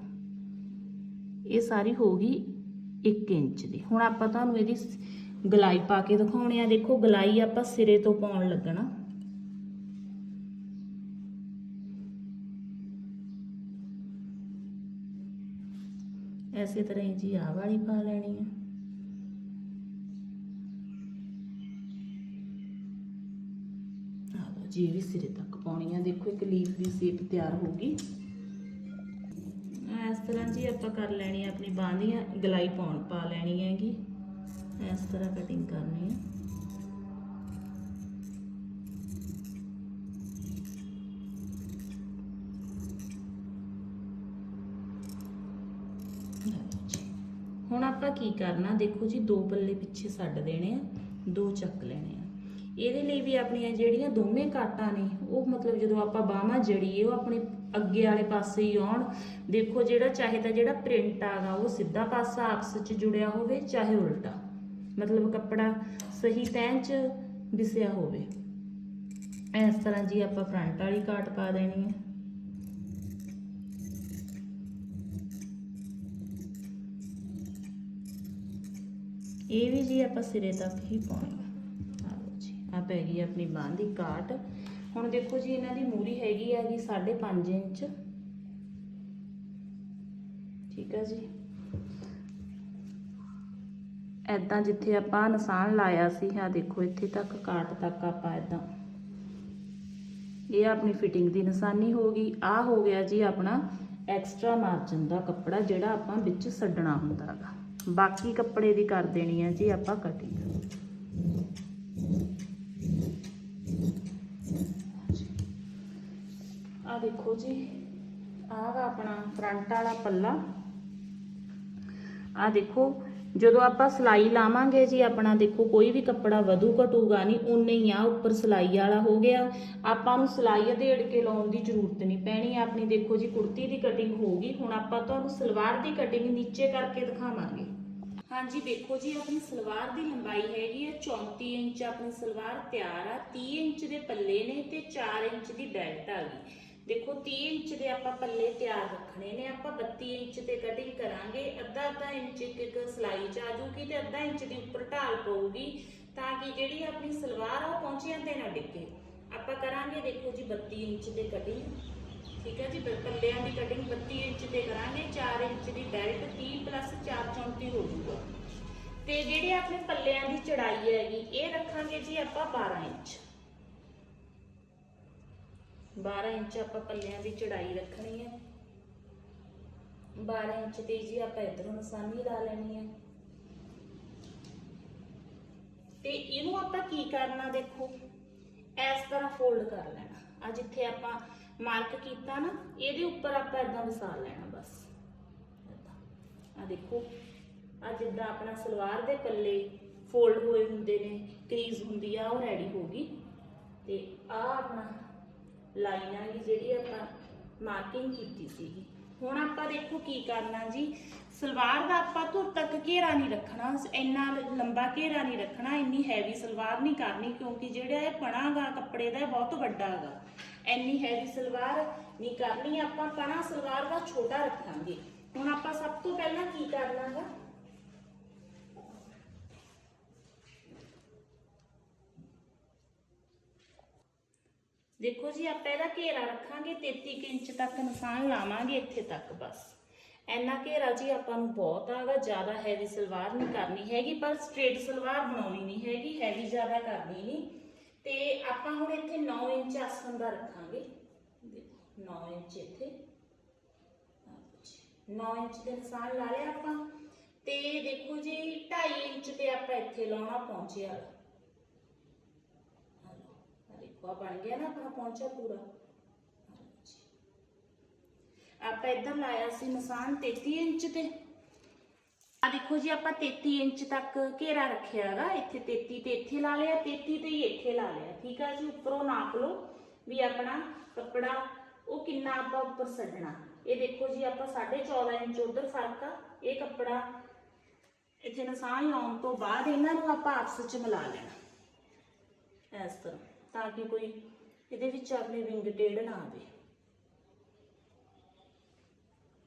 ਇਹ ਸਾਰੀ ਹੋ ਗਈ 1 ਇੰਚ ਦੀ। ਹੁਣ ਆਪਾਂ ਤੁਹਾਨੂੰ ਇਹਦੀ ਗਲਾਈ ਪਾ ਕੇ ਦਿਖਾਉਣੇ ਆ। ਦੇਖੋ, ਗਲਾਈ ਆਪਾਂ ਸਿਰੇ ਤੋਂ ਪਾਉਣ ਲੱਗਣਾ। ਐਸੇ ਤਰ੍ਹਾਂ ਹੀ ਜੀ ਆਹ ਵਾਲੀ ਪਾ ਲੈਣੀ ਹੈ ਜੀ, ਇਹ ਵੀ ਸਿਰੇ ਤੱਕ ਪਾਉਣੀ ਆ। ਦੇਖੋ, ਇੱਕ ਲੀਫ ਦੀ ਸ਼ੇਪ ਤਿਆਰ ਹੋ ਗਈ। ਤਰ੍ਹਾਂ ਜੀ ਆਪਾਂ ਕਰ ਲੈਣੀ ਹੈ ਆਪਣੀ ਬਾਂਹ ਦੀਆਂ ਗਲਾਈ ਪਾਉਣ, ਪਾ ਲੈਣੀ ਹੈਗੀ। ਇਸ ਤਰ੍ਹਾਂ ਕਟਿੰਗ ਕਰਨੀ ਹੈ ਹੁਣ ਆਪਾਂ ਕੀ ਕਰਨਾ, ਦੇਖੋ ਜੀ, ਦੋ ਪੱਲੇ ਪਿੱਛੇ ਛੱਡ ਦੇਣੇ ਆ, ਦੋ ਚੱਕ ਲੈਣੇ ਆ। ਇਹਦੇ ਲਈ ਵੀ ਆਪਣੀਆਂ ਜਿਹੜੀਆਂ ਦੋਵੇਂ ਕਾਟਾਂ ਨੇ, ਉਹ ਮਤਲਬ ਜਦੋਂ ਆਪਾਂ ਬਾਹਾਂ ਜੜੀਏ, ਉਹ ਆਪਣੇ ਅੱਗੇ ਵਾਲੇ ਪਾਸੇ ਹੀ ਆਉਣ। ਦੇਖੋ ਜਿਹੜਾ, ਚਾਹੇ ਤਾਂ ਜਿਹੜਾ ਪ੍ਰਿੰਟ ਆਗਾ, ਉਹ ਸਿੱਧਾ ਪਾਸਾ ਆਪਸ ਵਿੱਚ ਜੁੜਿਆ ਹੋਵੇ, ਚਾਹੇ ਉਲਟਾ। ਮਤਲਬ ਕੱਪੜਾ ਸਹੀ ਤੈਂ ਚ ਵਿਸਿਆ ਹੋਵੇ। ਇਸ ਤਰ੍ਹਾਂ ਜੀ ਆਪਾਂ ਫਰੰਟ ਵਾਲੀ ਕਾਟ ਪਾ ਦੇਣੀ ਹੈ। ਇਹ ਵੀ ਜੀ ਆਪਾਂ ਸਿਰੇ ਤੱਕ ਹੀ ਪਾਉਣੀ। ਆ ਲਓ ਜੀ ਆ ਪੈ ਗਈ ਆਪਣੀ ਬਾਂਹ ਦੀ ਕਾਟ ਹੁਣ ਦੇਖੋ ਜੀ, ਇਹਨਾਂ ਦੀ ਮੂਰੀ ਹੈਗੀ ਆ ਜੀ 5.5 ਇੰਚ। ਠੀਕ ਆ ਜੀ। ਐਦਾਂ ਜਿੱਥੇ ਆਪਾਂ ਨਿਸ਼ਾਨ ਲਾਇਆ ਸੀ ਆ ਦੇਖੋ ਇੱਥੇ ਤੱਕ, ਕਾਟ ਤੱਕ ਆਪਾਂ ਐਦਾਂ ਇਹ ਆਪਣੀ ਫਿਟਿੰਗ ਦੀ ਨਿਸ਼ਾਨੀ ਹੋ ਗਈ। ਆ ਹੋ ਗਿਆ ਜੀ ਆਪਣਾ ਐਕਸਟਰਾ ਮਾਰਜਨ ਦਾ ਕੱਪੜਾ ਜਿਹੜਾ ਆਪਾਂ ਵਿੱਚ ਛੱਡਣਾ ਹੁੰਦਾ ਹੈਗਾ ਬਾਕੀ ਕੱਪੜੇ ਦੀ ਕਰ ਦੇਣੀ ਹੈ ਜੀ ਆਪਾਂ ਕਟਿੰਗ ਆ ਦੇਖੋ ਜੀ, ਆਹ ਵਾ ਆਪਣਾ ਫਰੰਟ ਵਾਲਾ ਪੱਲਾ। ਆ ਦੇਖੋ, ਜਦੋਂ ਆਪਾਂ ਸਲਾਈ ਲਾਵਾਂਗੇ ਜੀ, ਆਪਣਾ ਦੇਖੋ, ਕੋਈ ਵੀ ਕੱਪੜਾ ਵਧੂ ਘਟੂਗਾ ਨਹੀਂ ਉਨੇ ਹੀ ਆ ਉੱਪਰ ਸਲਾਈ ਵਾਲਾ ਹੋ ਗਿਆ। ਆਪਾਂ ਨੂੰ ਸਲਾਈ ਅਧੇੜ ਕੇ ਲਾਉਣ ਦੀ ਜ਼ਰੂਰਤ ਨਹੀਂ ਪੈਣੀ, ਆਪਣੀ ਦੇਖੋ ਜੀ, ਕੁੜਤੀ ਦੀ ਕਟਿੰਗ ਹੋ ਗਈ। ਹੁਣ ਆਪਾਂ ਤੁਹਾਨੂੰ ਸਲਵਾਰ ਦੀ ਕਟਿੰਗ ਨੀਚੇ ਕਰਕੇ ਦਿਖਾਵਾਂਗੇ। ਹਾਂਜੀ, ਦੇਖੋ ਜੀ, ਆਪਣੀ ਸਲਵਾਰ ਦੀ ਲੰਬਾਈ ਹੈਗੀ ਹੈ 34 ਇੰਚ, ਆਪਣੀ ਸਲਵਾਰ ਤਿਆਰ ਆ 30 ਇੰਚ ਦੇ ਪੱਲੇ ਨੇ ਤੇ 4 ਇੰਚ ਦੀ ਬੈਲਟ ਆ ਗਈ। ਦੇਖੋ 30 ਇੰਚ ਦੇ ਆਪਾਂ ਪੱਲੇ ਤਿਆਰ ਰੱਖਣੇ ਨੇ, ਆਪਾਂ 32 ਇੰਚ ਤੇ ਕਟਿੰਗ ਕਰਾਂਗੇ, ਅੱਧਾ ਅੱਧਾ ਇੰਚ ਇੱਕ ਇੱਕ ਸਲਾਈ ਚ ਆ ਜੂਗੀ ਤੇ ਅੱਧਾ ਇੰਚ ਦੀ ਉੱਪਰ ਢਾਲ ਪਊਗੀ ਤਾਂ ਕਿ ਜਿਹੜੀ ਆਪਣੀ ਸਲਵਾਰ ਆ ਉਹ ਪਹੁੰਚਿਆਂ ਤੇ ਨਾ ਡਿੱਗੇ। ਆਪਾਂ ਕਰਾਂਗੇ ਦੇਖੋ ਜੀ 32 ਇੰਚ ਦੇ ਕਟਿੰਗ ਠੀਕ ਹੈ ਜੀ ਪੱਲਿਆਂ ਦੀ ਕਟਿੰਗ 32 ਇੰਚ ਤੇ ਕਰਾਂਗੇ 4 ਇੰਚ ਦੀ ਬੈਲਟ 30 ਪਲੱਸ 4 34 ਹੋ ਜੂਗਾ ਤੇ ਜਿਹੜੇ ਆਪਣੇ ਪੱਲਿਆਂ ਦੀ ਚੜਾਈ ਹੈਗੀ, ਇਹ ਰੱਖਾਂਗੇ ਜੀ ਆਪਾਂ 12 ਇੰਚ। 12 ਇੰਚ ਆਪਾਂ ਪੱਲਿਆਂ ਦੀ ਚੜਾਈ ਰੱਖਣੀ ਹੈ। 12 ਇੰਚ ਤੇ ਜੀ ਆਪਾਂ ਇਧਰੋਂ ਨਿਸ਼ਾਨੀ ਲਾ ਲੈਣੀ ਹੈ। ਤੇ ਇਹਨੂੰ ਆਪਾਂ ਕੀ ਕਰਨਾ ਦੇਖੋ? ਇਸ ਤਰ੍ਹਾਂ ਫੋਲਡ ਕਰ ਲੈਣਾ। ਆ ਜਿੱਥੇ ਆਪਾਂ ਮਾਰਕ ਕੀਤਾ ਨਾ, ਇਹਦੇ ਉੱਪਰ ਆਪਾਂ ਇਦਾਂ ਵਸਾ ਲੈਣਾ ਬਸ। ਆ ਦੇਖੋ ਆ ਜਿੱਦਾਂ ਆਪਣਾ ਸਲਵਾਰ ਦੇ ਪੱਲੇ ਫੋਲਡ ਹੋਏ ਹੁੰਦੇ ਨੇ ਕਰੀਜ਼ ਹੁੰਦੀ ਆ, ਉਹ ਰੈਡੀ ਹੋ ਗਈ। ਤੇ ਆ ਆਪਣਾ ਲਾਈਨਾਂ ਦੀ ਜਿਹੜੀ ਆਪਾਂ ਮਾਰਕਿੰਗ ਕੀਤੀ ਸੀਗੀ। ਹੁਣ ਆਪਾਂ ਦੇਖੋ ਕੀ ਕਰਨਾ ਜੀ। ਸਲਵਾਰ ਦਾ ਆਪਾਂ ਧੁਰ ਤੱਕ ਘੇਰਾ ਨਹੀਂ ਰੱਖਣਾ। ਇੰਨਾ ਲੰਬਾ ਘੇਰਾ ਨਹੀਂ ਰੱਖਣਾ। ਇੰਨੀ ਹੈਵੀ ਸਲਵਾਰ ਨਹੀਂ ਕਰਨੀ ਕਿਉਂਕਿ ਜਿਹੜਾ ਇਹ ਪਣਾਗਾ ਕੱਪੜੇ ਦਾ ਬਹੁਤ ਵੱਡਾ ਹੈਗਾ ਇੰਨੀ ਹੈਵੀ ਸਲਵਾਰ ਨਹੀਂ ਕਰਨੀ। ਆਪਾਂ ਪਣਾ ਸਲਵਾਰ ਦਾ ਛੋਟਾ ਰੱਖਾਂਗੇ। ਹੁਣ ਆਪਾਂ ਸਭ ਤੋਂ ਪਹਿਲਾਂ ਕੀ ਕਰਨਾ ਦੇਖੋ ਜੀ, ਆਪਾਂ ਇਹਦਾ ਘੇਰਾ ਰੱਖਾਂਗੇ 33 ਕੁ ਇੰਚ ਤੱਕ ਨਿਸ਼ਾਨ ਲਾਵਾਂਗੇ ਇੱਥੇ ਤੱਕ ਬਸ। ਇੰਨਾ ਘੇਰਾ ਜੀ ਆਪਾਂ ਨੂੰ ਬਹੁਤ ਆਗਾ, ਜ਼ਿਆਦਾ ਹੈਵੀ ਸਲਵਾਰ ਨਹੀਂ ਕਰਨੀ ਹੈਗੀ, ਪਰ ਸਟ੍ਰੇਟ ਸਲਵਾਰ ਬਣਾਉਣੀ ਨਹੀਂ ਹੈਗੀ ਹੈਵੀ ਜ਼ਿਆਦਾ ਕਰਨੀ ਨਹੀਂ। ਤੇ ਆਪਾਂ ਹੁਣ ਇੱਥੇ 9 ਇੰਚ ਆਸਣ ਦਾ ਰੱਖਾਂਗੇ। ਦੇਖੋ 9 ਇੰਚ ਇੱਥੇ। 9 ਇੰਚ ਦੇ ਨਿਸ਼ਾਨ ਲਾ ਲਿਆ ਆਪਾਂ। ਤੇ ਦੇਖੋ ਜੀ 2.5 ਇੰਚ ਤੇ ਆਪਾਂ ਇੱਥੇ ਲਾਉਣਾ ਪਹੁੰਚਿਆ। ਆ ਦੇਖੋ ਆ ਬਣ ਗਿਆ ਨਾ ਆਪਣਾ ਆਪਾਂ ਇੱਧਰ ਲਾਇਆ ਸੀ ਨਿਸ਼ਾਨ 33 ਇੰਚ ਤੇ। ਆ ਦੇਖੋ ਜੀ, ਆਪਾਂ 33 ਇੰਚ ਤੱਕ ਘੇਰਾ ਰੱਖਿਆ ਹੈਗਾ। ਇੱਥੇ 33 ਤੇ ਇੱਥੇ ਲਾ ਲਿਆ 33 ਤੇ ਹੀ ਇੱਥੇ ਲਾ ਲਿਆ। ਠੀਕ ਆ ਜੀ, ਉੱਪਰੋਂ ਨਾਪ ਲਓ ਵੀ ਆਪਣਾ ਕੱਪੜਾ ਉਹ ਕਿੰਨਾ ਆਪਾਂ ਉੱਪਰ ਛੱਡਣਾ ਇਹ ਦੇਖੋ ਜੀ, ਆਪਾਂ 14.5 ਇੰਚ ਉਧਰ ਫ਼ਰਕ ਆ। ਇਹ ਕੱਪੜਾ ਇੱਥੇ ਨਿਸ਼ਾਨ ਲਾਉਣ ਤੋਂ ਬਾਅਦ ਇਹਨਾਂ ਨੂੰ ਆਪਾਂ ਆਪਸ ਵਿੱਚ ਮਿਲਾ ਲੈਣਾ। ਇਸ ਤਰ੍ਹਾਂ। ਤਾਂ ਕਿ ਕੋਈ ਇਹਦੇ ਵਿੱਚ ਆਪਣੀ ਵਿੰਗ ਟੇਢ ਨਾ ਆਵੇ।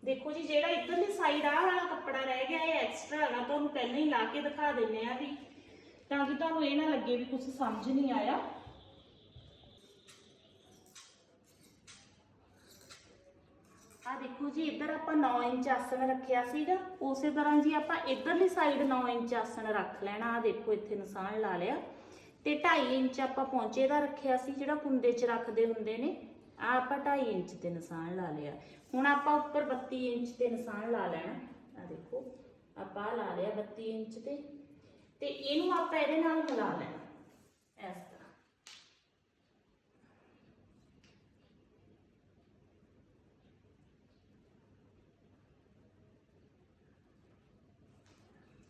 ਦੇਖੋ ਜੀ, ਜਿਹੜਾ ਇੱਧਰਲੀ ਸਾਈਡ ਆਹ ਵਾਲਾ ਕੱਪੜਾ ਰਹਿ ਗਿਆ, ਇਹ ਐਕਸਟਰਾ ਹੈਗਾ, ਤੁਹਾਨੂੰ ਪਹਿਲਾਂ ਹੀ ਲਾ ਕੇ ਦਿਖਾ ਦਿੰਨੇ ਆ ਵੀ, ਤਾਂ ਕਿ ਤੁਹਾਨੂੰ ਇਹ ਨਾ ਲੱਗੇ ਵੀ ਕੁਝ ਸਮਝ ਨਹੀਂ ਆਇਆ। ਆ ਦੇਖੋ ਜੀ, ਇੱਧਰ ਆਪਾਂ 9 ਇੰਚ ਆਸਣ ਰੱਖਿਆ ਸੀਗਾ, ਉਸੇ ਤਰ੍ਹਾਂ ਜੀ ਆਪਾਂ ਇੱਧਰਲੀ ਸਾਈਡ 9 ਇੰਚ ਆਸਣ ਰੱਖ ਲੈਣਾ ਆ ਦੇਖੋ ਇੱਥੇ ਨਿਸ਼ਾਨ ਲਾ ਲਿਆ। ਤੇ 2.5 ਇੰਚ ਆਪਾਂ ਪੌਂਚੇ ਦਾ ਰੱਖਿਆ ਸੀ, ਜਿਹੜਾ ਕੁੰਡੇ 'ਚ ਰੱਖਦੇ ਹੁੰਦੇ ਨੇ ਆ ਆਪਾਂ 2.5 ਇੰਚ ਤੇ ਨਿਸ਼ਾਨ ਲਾ ਲਿਆ। ਹੁਣ ਆਪਾਂ ਉੱਪਰ 32 ਇੰਚ ਤੇ ਨਿਸ਼ਾਨ ਲਾ ਲੈਣਾ। ਆ ਦੇਖੋ, ਆਪਾਂ ਆਹ ਲਾ ਲਿਆ 32 ਇੰਚ ਤੇ। ਤੇ ਇਹਨੂੰ ਆਪਾਂ ਇਹਦੇ ਨਾਲ ਮਿਲਾ ਲੈਣਾ, ਇਸ ਤਰ੍ਹਾਂ।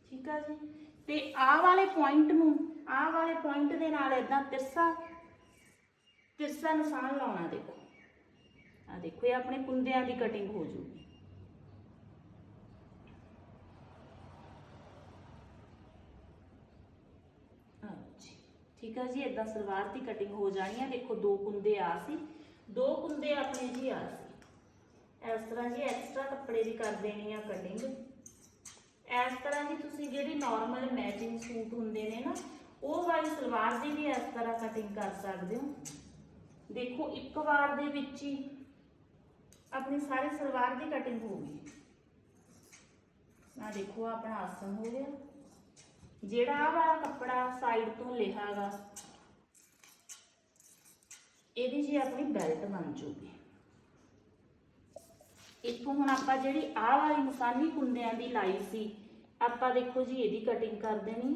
ਠੀਕ ਆ ਜੀ? ਤੇ ਆਹ ਵਾਲੇ ਪੁਆਇੰਟ ਨੂੰ ਆਹ ਵਾਲੇ ਪੁਆਇੰਟ ਦੇ ਨਾਲ ਇਦਾਂ ਤਿਰਸਾ ਤਿਰਸਾ ਨਿਸ਼ਾਨ ਲਾਉਣਾ ਦੇਖੋ। ਆ ਦੇਖੋ, ਇਹ ਆਪਣੇ ਕੁੰਦਿਆਂ ਦੀ ਕਟਿੰਗ ਹੋ ਜੂਗੀ ਠੀਕ ਆ ਜੀ ਇਦਾਂ ਸਲਵਾਰ ਦੀ ਕਟਿੰਗ ਹੋ ਜਾਣੀ ਆ। ਦੇਖੋ, ਦੋ ਕੁੰਦੇ ਆ ਸੀ। ਦੋ ਕੁੰਦੇ ਆਪਣੇ ਜੀ ਆ ਸੀ। ਇਸ ਤਰ੍ਹਾਂ ਜੀ ਐਕਸਟਰਾ ਕੱਪੜੇ ਦੀ ਕਰ ਦੇਣੀ ਆ ਕਟਿੰਗ ਇਸ ਤਰ੍ਹਾਂ ਦੀ ਤੁਸੀਂ ਜਿਹੜੀ ਨਾਰਮਲ ਮੈਚਿੰਗ ਸੂਟ ਹੁੰਦੇ ਨੇ ਨਾ, ਉਹ ਵਾਲੀ ਸਲਵਾਰ ਦੀ ਵੀ ਇਸ ਤਰ੍ਹਾਂ ਕਟਿੰਗ ਕਰ ਸਕਦੇ ਹੋ। ਦੇਖੋ, ਇੱਕ ਵਾਰ ਦੇ ਵਿੱਚ ਹੀ ਆਪਣੀ ਸਾਰੀ ਸਲਵਾਰ ਦੀ ਕਟਿੰਗ ਹੋ ਗਈ। ਆ ਦੇਖੋ ਆਪਣਾ ਆਸਨ ਹੋ ਗਿਆ। ਜਿਹੜਾ ਆਹ ਵਾਲਾ ਕੱਪੜਾ ਸਾਈਡ ਤੋਂ ਲਿਹਾਗਾ ਇਹਦੀ ਜੀ ਆਪਣੀ ਬੈਲਟ ਬਣ ਜੂਗੀ। ਇੱਥੋਂ ਹੁਣ ਆਪਾਂ ਜਿਹੜੀ ਆਹ ਵਾਲੀ ਨਿਸ਼ਾਨੀ ਕੁੰਦਿਆਂ ਦੀ ਲਾਈ ਸੀ ਆਪਾਂ ਦੇਖੋ ਜੀ ਇਹਦੀ ਕਟਿੰਗ ਕਰ ਦੇਣੀ।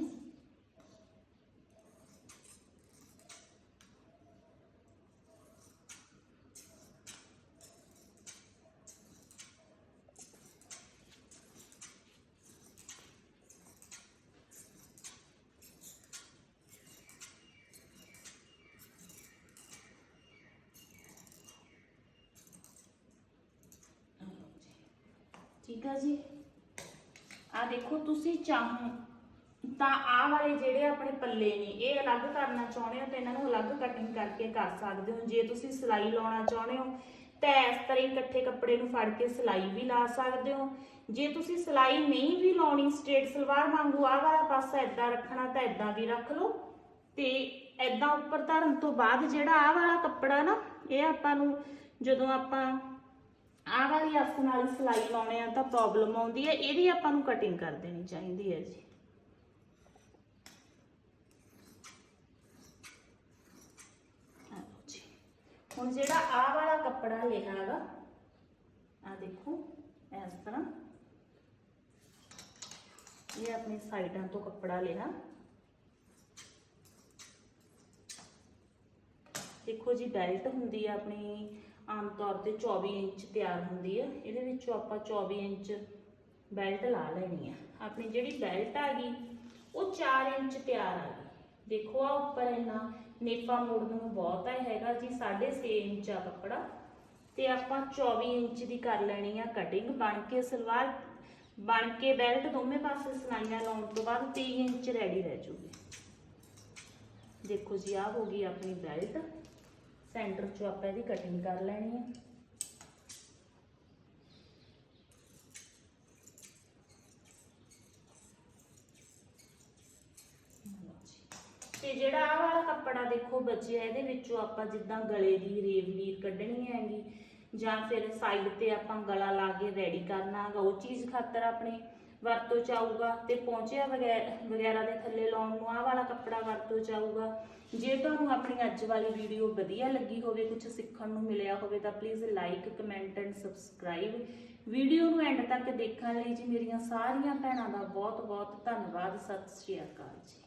ਹੈ ਠੀਕ ਆ ਜੀ? ਆ ਦੇਖੋ, ਤੁਸੀਂ ਚਾਹੋ ਤਾਂ ਆਹ ਵਾਲੇ ਜਿਹੜੇ ਆਪਣੇ ਪੱਲੇ ਨੇ, ਇਹ ਅਲੱਗ ਕਰਨਾ ਚਾਹੁੰਦੇ ਹੋ ਤਾਂ ਇਹਨਾਂ ਨੂੰ ਅਲੱਗ ਕਟਿੰਗ ਕਰਕੇ ਕਰ ਸਕਦੇ ਹੋ। ਜੇ ਤੁਸੀਂ ਸਿਲਾਈ ਲਾਉਣਾ ਚਾਹੁੰਦੇ ਹੋ, ਤਾਂ ਇਸ ਤਰ੍ਹਾਂ ਇਕੱਠੇ ਕੱਪੜੇ ਨੂੰ ਫੜ ਕੇ ਸਿਲਾਈ ਵੀ ਲਾ ਸਕਦੇ ਹੋ। ਜੇ ਤੁਸੀਂ ਸਿਲਾਈ ਨਹੀਂ ਵੀ ਲਾਉਣੀ ਸਟ੍ਰੇਟ ਸਲਵਾਰ ਵਾਂਗੂ ਆਹ ਵਾਲਾ ਪਾਸਾ ਇਦਾਂ ਰੱਖਣਾ, ਤਾਂ ਇਦਾਂ ਵੀ ਰੱਖ ਲਓ। ਤੇ ਇਦਾਂ ਉੱਪਰ ਧਰਨ ਤੋਂ ਬਾਅਦ ਜਿਹੜਾ ਆਹ ਵਾਲਾ ਕੱਪੜਾ ਨਾ, ਇਹ ਆਪਾਂ ਨੂੰ ਜਦੋਂ ਆਪਾਂ ਆਹ ਵਾਲੀ ਆਸਨ ਨਾਲ ਸਿਲਾਈ ਲਾਉਣੇ ਆ ਤਾਂ ਪ੍ਰੋਬਲਮ ਆਉਂਦੀ ਹੈ, ਇਹਦੀ ਆਪਾਂ ਨੂੰ ਕਟਿੰਗ ਕਰ ਦੇਣੀ ਚਾਹੀਦੀ ਹੈ ਜੀ। ਜੀ। ਹੁਣ ਜਿਹੜਾ ਆਹ ਵਾਲਾ ਕੱਪੜਾ ਲਿਆ ਹੈਗਾ ਆ ਦੇਖੋ, ਇਸ ਤਰ੍ਹਾਂ। ਇਹ ਆਪਣੀ ਸਾਈਡਾਂ ਤੋਂ ਕੱਪੜਾ ਲਿਆ। ਦੇਖੋ ਜੀ ਬੈਲਟ ਹੁੰਦੀ ਆ ਆਪਣੀ। ਆਮ ਤੌਰ ਤੇ 24 ਇੰਚ ਤਿਆਰ ਹੁੰਦੀ ਆ। ਇਹਦੇ ਵਿੱਚੋਂ ਆਪਾਂ 24 ਇੰਚ ਬੈਲਟ ਲਾ ਲੈਣੀ ਆ। ਆਪਣੀ ਜਿਹੜੀ ਬੈਲਟ ਆ ਗਈ, ਉਹ 4 ਇੰਚ ਤਿਆਰ ਆ ਗਈ। ਦੇਖੋ ਆ ਉੱਪਰ ਇੰਨਾ ਨੇਫਾ ਮੋੜਨ ਨੂੰ ਬਹੁਤ ਆ ਹੈਗਾ ਜੀ 6.5 ਇੰਚ ਆ ਕੱਪੜਾ। ਤੇ ਆਪਾਂ 24 ਇੰਚ ਦੀ ਕਰ ਲੈਣੀ ਆ ਕਟਿੰਗ ਬਣ ਕੇ ਸਲਵਾਰ, ਬਣ ਕੇ ਬੈਲਟ ਦੋਵੇਂ ਪਾਸੇ ਸਲਾਈਆਂ ਲਾਉਣ ਤੋਂ ਬਾਅਦ 23 ਇੰਚ ਰੈਡੀ ਰਹਿ ਜੂਗੀ। ਦੇਖੋ ਜੀ ਆ ਹੋ ਗਈ ਆਪਣੀ ਬੈਲਟ। ਸੈਂਟਰ 'ਚੋਂ ਆਪਾਂ ਇਹਦੀ ਕਟਿੰਗ ਕਰ ਲੈਣੀ ਹੈ। ਤੇ ਜਿਹੜਾ ਆਹ ਵਾਲਾ ਕੱਪੜਾ ਦੇਖੋ ਬਚਿਆ, ਇਹਦੇ ਵਿੱਚੋਂ ਆਪਾਂ ਜਿੱਦਾਂ ਗਲੇ ਦੀ ਰੇਵ ਲੀਰ ਕੱਢਣੀ ਹੈਗੀ ਜਾਂ ਫਿਰ ਸਾਈਡ ਤੇ ਆਪਾਂ ਗਲਾ ਲਾ ਕੇ ਰੈਡੀ ਕਰਨਾ ਹੈਗਾ, ਉਹ ਚੀਜ਼ ਖਾਤਰ ਆਪਣੇ ਵਰਤੋਂ ਚ ਆਊਗਾ ਤੇ ਪਹੁੰਚਿਆ ਵਗੈਰਾ ਵਗੈਰਾ ਦੇ ਥੱਲੇ ਲਾਉਣ ਨੂੰ ਆਹ ਵਾਲਾ ਕੱਪੜਾ ਵਰਤੋਂ ਚ ਆਊਗਾ। ਜੇ ਤੁਹਾਨੂੰ ਆਪਣੀ ਅੱਜ ਵਾਲੀ ਵੀਡੀਓ ਵਧੀਆ ਲੱਗੀ ਹੋਵੇ ਕੁਝ ਸਿੱਖਣ ਨੂੰ ਮਿਲਿਆ ਹੋਵੇ, ਤਾਂ please like comment and subscribe video ਨੂੰ ਐਂਡ ਤੱਕ ਦੇਖਣ ਲਈ ਜੀ ਮੇਰੀਆਂ ਸਾਰੀਆਂ ਭੈਣਾਂ ਦਾ ਬਹੁਤ ਬਹੁਤ ਧੰਨਵਾਦ। ਸਤਿ ਸ਼੍ਰੀ ਅਕਾਲ ਜੀ।